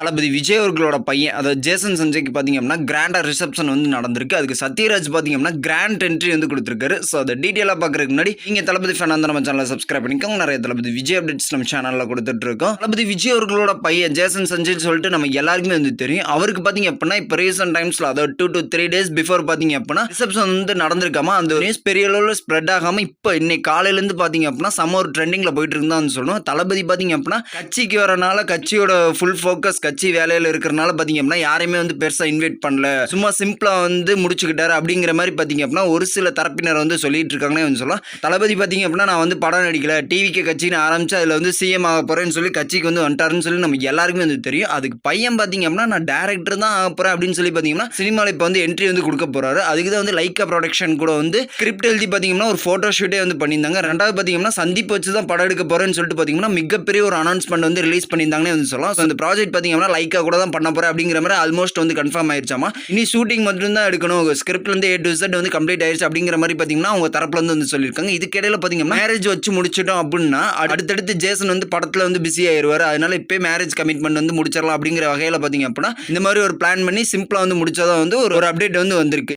தளபதி விஜய் அவர்களோட பையன் அதாவது ஜேசன் சஞ்சய்க்கு பார்த்தீங்க அப்படின்னா கிராண்டாக ரிசப்ஷன் வந்து நடந்திருக்கு. அதுக்கு சத்யராஜ் பார்த்தீங்க அப்படின்னா கிராண்ட் என்ட்ரி வந்து கொடுத்துருக்காரு. ஸோ அதை டீட்டெயிலாக பார்க்குறதுக்கு முன்னாடி நீங்கள் தளபதி ஃபேன் அந்த நம்ம சேனலை சப்ஸ்கிரைப் பண்ணிக்கோங்க. நிறைய தளபதி விஜய் அப்டேட்ஸ் நம்ம சேனலில் கொடுத்துட்ருக்கோம். தளபதி விஜய் அவர்களோட பையன் ஜேசன் சஞ்சய்னு சொல்லிட்டு நம்ம எல்லாருக்குமே வந்து தெரியும். அவருக்கு பார்த்தீங்க அப்படின்னா இப்போ ரீசெண்ட் டைம்ஸில் அதாவது two to three days before பார்த்தீங்க அப்படின்னா ரிசப்ஷன் வந்து நடந்திருக்காம அந்த நியூஸ் பெரிய அளவில் ஸ்ப்ரெட் ஆகாமல் இப்போ இன்னைக்கு காலையிலேருந்து பார்த்தீங்க அப்படின்னா சம்மர் ட்ரெண்டிங்கில் போயிட்டு இருந்தான்னு சொல்லணும் தளபதி பார்த்தீங்க அப்படின்னா கட்சிக்கு வரனால கட்சியோட ஃபுல் ஃபோக்கஸ் கட்சி வேலையில் இருக்கிறனால பார்த்தீங்க அப்படின்னா யாரையுமே வந்து பெருசாக இன்வைட் பண்ணல. சும்மா சிம்பிளாக வந்து முடிச்சுக்கிட்டாரு அப்படிங்கிற மாதிரி பார்த்தீங்க அப்படின்னா ஒரு சில தரப்பினர் வந்து சொல்லிட்டு இருக்காங்கன்னே வந்து சொல்லலாம். தளபதி பார்த்தீங்க அப்படின்னா நான் வந்து படம் நடிக்கல. டிவிக்கு கட்சின்னு ஆரம்பிச்சு அதில் வந்து சிஎம் ஆக போகிறேன்னு சொல்லி கட்சிக்கு வந்து வந்துட்டாருன்னு சொல்லி நம்ம எல்லாருக்குமே வந்து தெரியும். அதுக்கு பையன் பார்த்தீங்க அப்படின்னா நான் டேரக்டர் தான் ஆக போகிறேன் அப்படின்னு சொல்லி பார்த்தீங்கன்னா சினிமாவில் இப்போ வந்து என்ட்ரி வந்து கொடுக்க போகிறாரு அதுக்கு தான் வந்து லைக்கா ப்ரொடக்ஷன் கூட வந்து ஸ்கிரிப்ட் எழுதி பார்த்தீங்கன்னா ஒரு ஃபோட்டோ ஷூட்டே வந்து பண்ணியிருந்தாங்க. ரெண்டாவது பார்த்தீங்கன்னா சந்திப்பு வச்சு தான் படம் எடுக்க போகிறேன்னு சொல்லிட்டு பார்த்தீங்கன்னா மிகப்பெரிய ஒரு அனௌன்ஸ்மெண்ட் வந்து ரிலீஸ் பண்ணியிருந்தாங்கன்னே வந்து சொல்லலாம். ஸோ அந்த ப்ராஜெக்ட் பார்த்தீங்கன்னா லைக்காக கூட தான் பண்ண போகிறேன் அப்படிங்கிற மாதிரி ஆல்மோஸ்ட் வந்து கன்ஃபார்ம் ஆயிடுச்சாமா இனி ஷூட்டிங் மட்டும் தான் எடுக்கணும் ஸ்கிரிப்ட்லேருந்து ஏ டு Z வந்து கம்ப்ளீட் ஆயிடுச்சு அப்படிங்கிற மாதிரி பார்த்தீங்கன்னா அவங்க தரப்புலேருந்து வந்து சொல்லியிருக்காங்க. இதுக்கிடையில் பார்த்தீங்கன்னா மேரேஜ் வச்சு முடிச்சிட்டோம் அப்படின்னா அடுத்தடுத்து ஜேசன் வந்து படத்தில் வந்து பிஸி ஆயிடுவார் அதனால இப்போ மேரேஜ் கமிட்மெண்ட் வந்து முடிச்சிடலாம் அப்படிங்கிற வகையில் பார்த்தீங்க அப்படின்னா இந்த மாதிரி ஒரு பிளான் பண்ணி சிம்பிளாக வந்து முடிச்சாதான் வந்து ஒரு ஒரு அப்டேட் வந்து வந்திருக்கு.